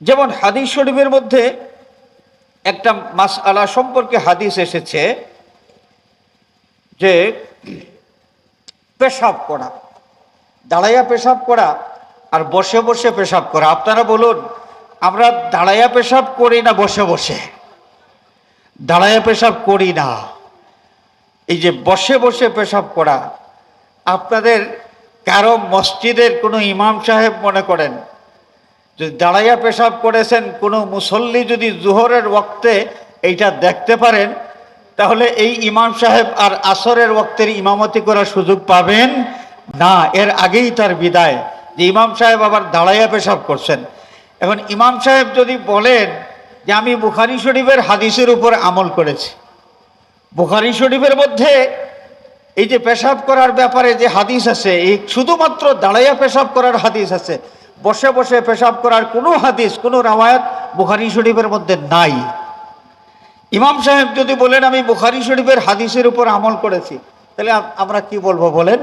যেমন হাদিস শরীফের মধ্যে একটা মাস আলা সম্পর্কে হাদিস এসেছে যে পেশাব করা, দাঁড়াইয়া পেশাব করা আর বসে বসে পেশাব করা। আপনারা বলুন, আমরা দাঁড়াইয়া পেশাব করি না বসে বসে? দাঁড়াইয়া পেশাব করি না। এই যে বসে বসে পেশাব করা, আপনাদের কারও মসজিদের কোনো ইমাম সাহেব মনে করেন যদি দাঁড়াইয়া পেশাব করেছেন, কোনো মুসল্লি যদি জোহরের ওক্তে এইটা দেখতে পারেন, তাহলে এই ইমাম সাহেব আর আসরের ওক্তের ইমামতি করার সুযোগ পাবেন। না, এর আগেই তার বিদায়। যে ইমাম সাহেব আবার দাঁড়াইয়া পেশাব করছেন। এখন ইমাম সাহেব যদি বলেন যে আমি বুখারি শরীফের হাদিসের উপর আমল করেছি, বুখারি শরীফের মধ্যে এই যে পেশাব করার ব্যাপারে যে হাদিস আছে, এই শুধুমাত্র দাঁড়াইয়া পেশাব করার হাদিস আছে বসে বসে পেশাব করার কোনো হাদিস কোনো রামায়াত বুখারি শরীফের মধ্যে নাই ইমাম সাহেব যদি বলেন আমি বুখারি শরীফের হাদিসের উপর আমল করেছি তাহলে আম- আমরা কি বলবো বলেন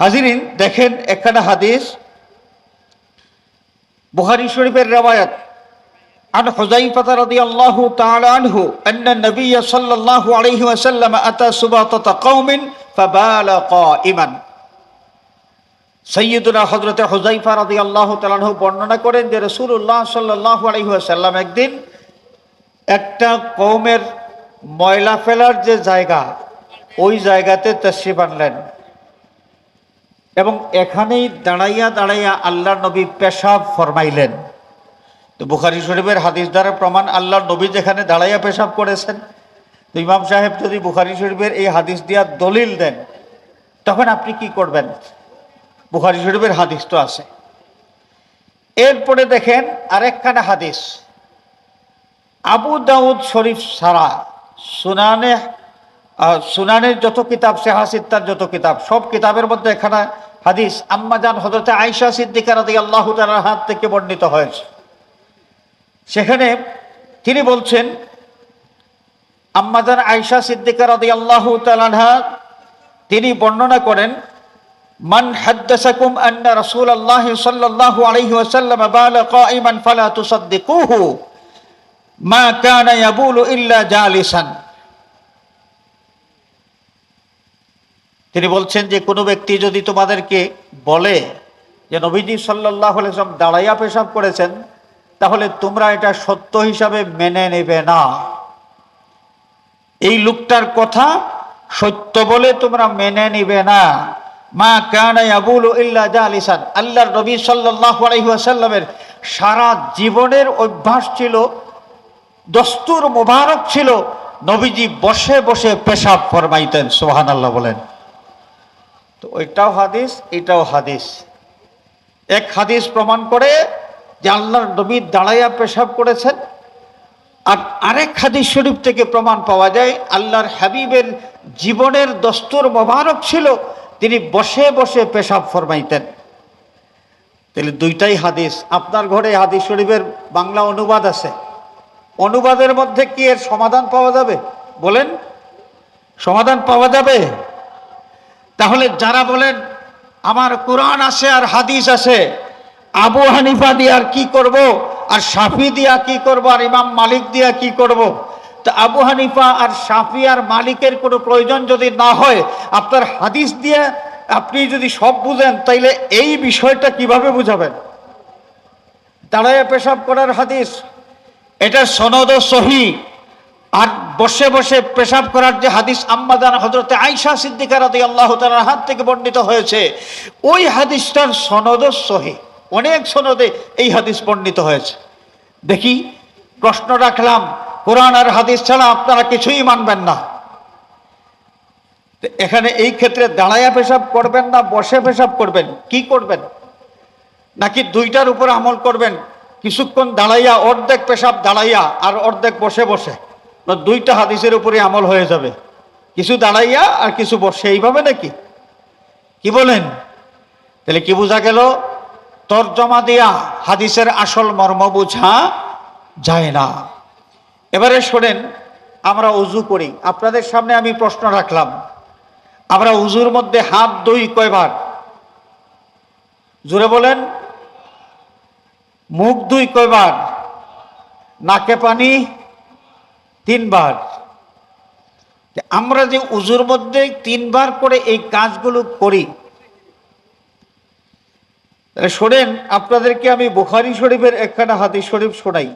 হাজিরিন দেখেন একখানা হাদিস বুখারি শরীফের রামায়াত عن حذيفة رضي الله تعالى عنه أن النبي صلى الله عليه وسلم أتى سباطة قوم فبال قائما সৈয়দুনা হজরতে হুজাইফা রাদি আল্লাহ তালাহ বর্ণনা করেন যে রসুল্লাহ সাল্লাহ আলহিহাসাল্লাম একদিন একটা কৌমের ময়লা ফেলার যে জায়গা, ওই জায়গাতে তশ্রিফ আনলেন। এবং এখানেই দাঁড়াইয়া দাঁড়াইয়া আল্লাহ নবী পেশাব ফরমাইলেন। তো বুখারি শরীফের হাদিস দ্বারা প্রমাণ আল্লাহ নবী যেখানে দাঁড়াইয়া পেশাব করেছেন। তো ইমাম সাহেব যদি বুখারি শরীফের এই হাদিস দিয়া দলিল দেন, তখন আপনি কি করবেন? বুখারি শরীফের হাদিস তো আছে। এরপরে দেখেন আরেকখানা হাদিস। আবু দাউদ শরীফ সারা সুনানে সুনানের যত কিতাব সেহাসিত্তার যত কিতাব, সব কিতাবের মধ্যে এখানে হাদিস আম্মাজান হজরতে আয়সা সিদ্দিকার আল্লাহ তালার হাত থেকে বর্ণিত হয়েছে। সেখানে তিনি বলছেন আম্মাজান আয়সা সিদ্দিকার আল্লাহ তালানহা তিনি বর্ণনা করেন من حدثكم أن رسول الله صلى الله عليه وسلم بال قائما فلا تصدقوه ما كان يبول إلا جالسا তিনি বলছেন যে কোনো ব্যক্তি যদি তোমাদেরকে বলে যে নবীজি সাল্লাহ আলাইসলাম দাঁড়াইয়া পেশাব করেছেন তাহলে তোমরা এটা সত্য হিসাবে মেনে নেবে না এই লোকটার কথা সত্য বলে তোমরা মেনে নিবে না মা কানা আবুল ইল্লা জালিসান। আল্লাহর নবী সাল্লাল্লাহু আলাইহি ওয়াসাল্লামের সারা জীবনের অভ্যাস ছিল, দস্তুর মোবারক ছিল, নবীজি বসে বসে পেশাব ফরমাইতেন, সুবহানাল্লাহ বলেন। তো ওইটাও হাদিস, এটাও হাদিস। এক হাদিস প্রমাণ করে যে আল্লাহর নবী দাঁড়াইয়া পেশাব করেছেন। আর আরেক হাদিস শরীফ থেকে প্রমাণ পাওয়া যায়, আল্লাহর হাবিবের জীবনের দস্তুর মোবারক ছিল তিনি বসে বসে পেশাব ফরমাইতেন। তাহলে দুইটাই হাদিস। আপনার ঘরে হাদিস শরীফের বাংলা অনুবাদ আছে। অনুবাদের মধ্যে কি এর সমাধান পাওয়া যাবে? বলেন। সমাধান পাওয়া যাবে? তাহলে যারা বলেন, আমার কোরআন আছে আর হাদিস আছে, আবু হানিফা দিয়ে আর কি করব? আর সাফি দিয়া কি করব? আর ইমাম মালিক দিয়া কি করব? তা আবু হানিফা আর সাফি আর মালিকের কোনো প্রয়োজন যদি না হয়, আপনার হাদিস দিয়ে আপনি যদি সব বুঝেন, তাইলে এই বিষয়টা কীভাবে বুঝাবেন? দাঁড়ায় পেশাব করার হাদিস। এটা সনদ সহি। আর বসে বসে পেশাব করার যে হাদিস আম্মাদান হজরতে আইসা সিদ্দিকার আল্লাহ তালার হাত থেকে বর্ণিত হয়েছে, ওই হাদিসটার সনদ সহি। অনেক সনদে এই হাদিস বর্ণিত হয়েছে। দেখি, প্রশ্ন রাখলাম। কোরআন আর হাদিস ছাড়া আপনারা কিছুই মানবেন না। এখানে এই ক্ষেত্রে দাঁড়াইয়া পেশাব করবেন না, বসে পেশাব করবেন। কি করবেন? নাকি দুইটার উপর আমল করবেন? কিছুক্ষণ দাঁড়াইয়া, অর্ধেক পেশাব দাঁড়াইয়া আর অর্ধেক বসে বসে। দুইটা হাদিসের উপরে আমল হয়ে যাবে। কিছু দাঁড়াইয়া আর কিছু বসে, এইভাবে নাকি? কি বলেন? তাহলে কি বোঝা গেল? তর্জমা দিয়া হাদিসের আসল মর্ম বোঝা যায় না। এবারে শোনেন, আমরা উজু করি। আপনাদের সামনে আমি প্রশ্ন রাখলাম। আমরা উজুর মধ্যে হাত, দই, কয়বার? জোরে বলেন। মুখ, দুই, কয়বার? নাকে পানি, তিনবার। আমরা যে উজুর মধ্যে তিনবার করে এই কাজগুলো করি শোনেন, আপনাদেরকে আমি বুখারি শরীফের একখানা হাদিস শরীফ শোনাই।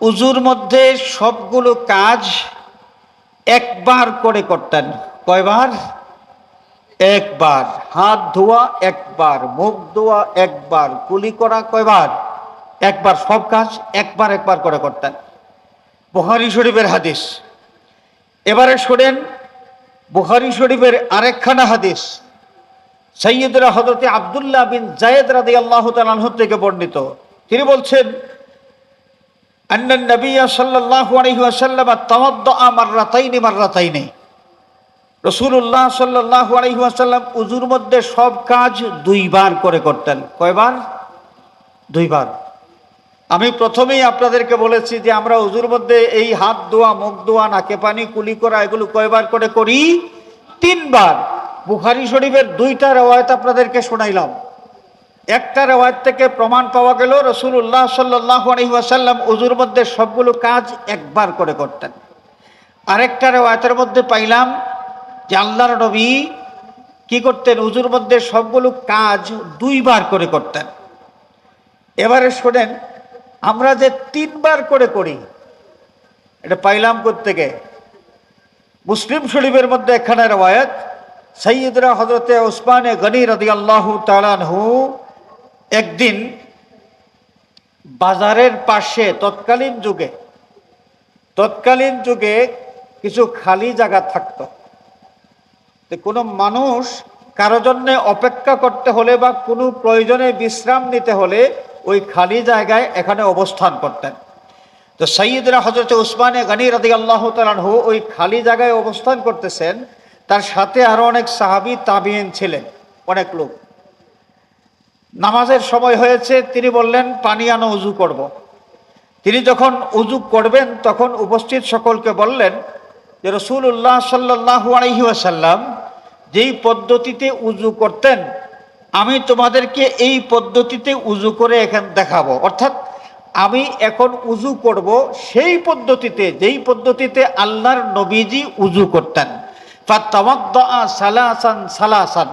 উজুর মধ্যে সবগুলো কাজ একবার করে করতেন। কয়বার? একবার। হাত ধোয়া একবার, মুখ ধোয়া একবার, কুলি করা কয়বার? একবার সব কাজ একবার একবার করে করতেন। বুহারি শরীফের হাদিস। এবারে শোনেন বুহারি শরীফের আরেকখানা হাদিস। সৈয়দরা হজরতে আবদুল্লাহ বিন জায়েদ রাদি আল্লাহ তালাহ থেকে বর্ণিত। তিনি বলছেন أن النبي صلى الله عليه وسلم توضأ مرتين مرتين রসুল্লাহ সাল্লাহ আলহি আসাল্লাম উজুর মধ্যে সব কাজ দুইবার করে করতেন কয়বার দুইবার আমি প্রথমেই আপনাদেরকে বলেছি যে আমরা উজুর মধ্যে এই হাত ধোয়া মুখ ধোয়া নাকে পানি কুলি করা এগুলো কয়বার করে করি তিনবার বুখারি শরীফের দুইটা রেওয়ায়ত আপনাদেরকে শোনাইলাম একটা রেওয়ায়ত থেকে প্রমাণ পাওয়া গেল রসুল্লাহ সাল্লাহ আলহিহাসাল্লাম উজুর মধ্যে সবগুলো কাজ একবার করে করতেন। আরেকটা রেওয়ায়তের মধ্যে পাইলাম যে আল্লাহর নবী কি করতেন, উজুর মধ্যে সবগুলো কাজ দুইবার করে করতেন। এবারে শোনেন, আমরা যে তিনবার করে করি, এটা পাইলাম থেকে মুসলিম শরীফের মধ্যে একখানে রওয়ায়ত সৈয়দরা হজরতে ওসমানে গনি রদি আল্লাহ তালানহু একদিন বাজারের পাশে তৎকালীন যুগে তৎকালীন যুগে কিছু খালি জায়গা থাকতো। কোনো মানুষ কারও জন্য অপেক্ষা করতে হলে বা কোনো প্রয়োজনে বিশ্রাম নিতে হলে ওই খালি জায়গায় এখানে অবস্থান করতেন। তো সৈয়দরা হজরত উসমানে গানি রাদি আল্লাহ তালানহু ওই খালি জায়গায় অবস্থান করতেছেন। তার সাথে আরও অনেক সাহাবি তাবিয়েন ছিলেন, অনেক লোক। নামাজের সময় হয়েছে, তিনি বললেন, পানি আনো, উজু করব। তিনি যখন উজু করবেন, তখন উপস্থিত সকলকে বললেন যে রসুল্লাহ সাল্লাহ আলহি আসাল্লাম যেই পদ্ধতিতে উজু করতেন, আমি তোমাদেরকে এই পদ্ধতিতে উজু করে এখান, দেখাবো। অর্থাৎ, আমি এখন উজু করব সেই পদ্ধতিতে, যেই পদ্ধতিতে আল্লাহর নবীজি উজু করতেন। সালাসান সালাসান।